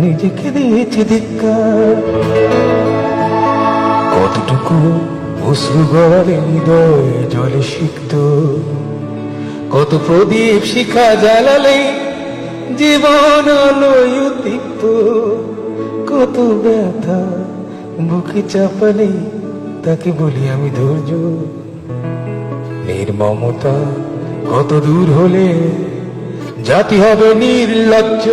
নিজেকে দিয়েছি ধিক্কার। কতটুকু অশ্রু গড়ালে হৃদয় জলে সিক্ত। কত প্রদীপ শিখা জ্বালালে জীবন আলোয় দীপ্ত কত ব্যথা বুকে চাপালে তাকে বলি আমি ধৈর্য। নির্মমতা কত দূর হলে জাতি হবে নির্লজ্জ।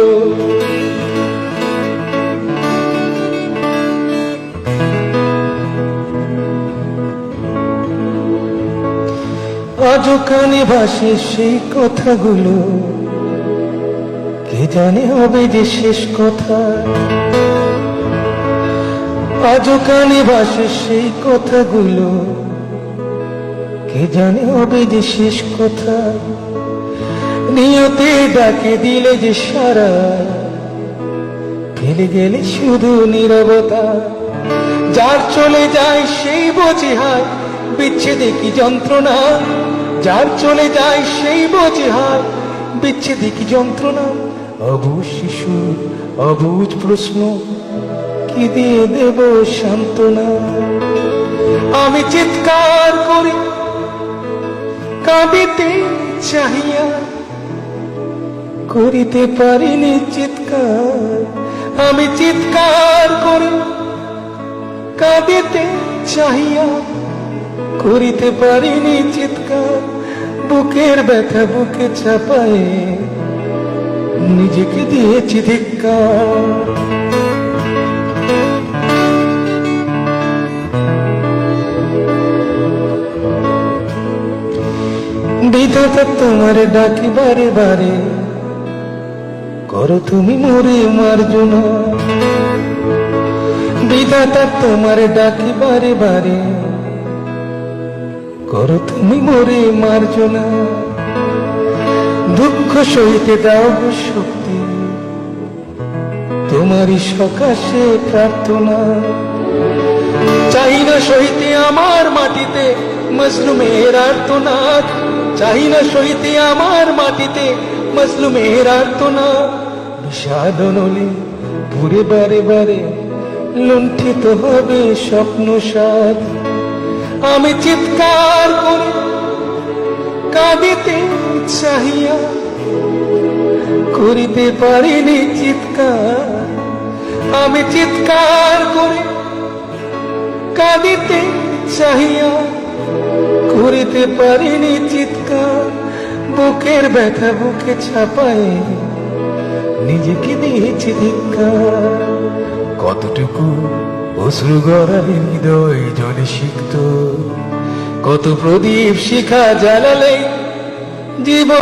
আজও কানে ভাসে সেই কথাগুলো। কে জানে হবে যে শেষ কথা? আজও কানে ভাসে সেই কথাগুলো। কে জানে হবে যে শেষ কথা? নিয়তে ডাকে দিলে যে সারা। ফেলে গেলে শুধু নীরবতা। যার চলে যায় সেই বোঝে হায়। বিচ্ছেদে কি যন্ত্রণা? যার চলে যায় সেই বোঝে হায় বিচ্ছেদে কি যন্ত্রণা? অবুজ শিশু অবুজ প্রশ্ন, কি দিয়ে দেব সান্ত্বনা? আমি চিৎকার করি, কাঁদিতে চাহিয়া, করিতে পারিনি চিৎকার। আমি চিৎকার করি, কাঁদিতে চাহিয়া করিতে পারিনি চিৎকার, বুকের ব্যথা বুকে চাপায়ে নিজেকে দিয়েছি ধিক্কার। বিধাতা তোমার ডাকি বারে বারে, করো তুমি মরে মার্জনা। বিধাতা তোমার ডাকি বারে বারে করো তুমি মরে মার্জনা। দুঃখ সইতে দাও শক্তি। তোমারই সকাশে প্রার্থনা। চাই না সইতে আমার মাটিতে মজলুমের আর্তনাদ চাই না সইতে আমার মাটিতে মজলুমের আর্তনাদ বিষাদ নলে ঘুরে বারে বারে লুণ্ঠিত হবে স্বপ্ন সাদ আমি চিৎকার করি কাঁদিতে চাহিয়া করিতে পারিনি চিৎকার। আমি চিৎকার করি কাঁদিতে চাহিয়া করিতে পারিনি চিৎকার। বুকের ব্যথা বুকে ছাপায় নিজেকে দিয়েছি ধিক্কার। কতটুকু অশ্রু হৃদয় জলে কত প্রদীপ শিখা জ্বালালে জীবন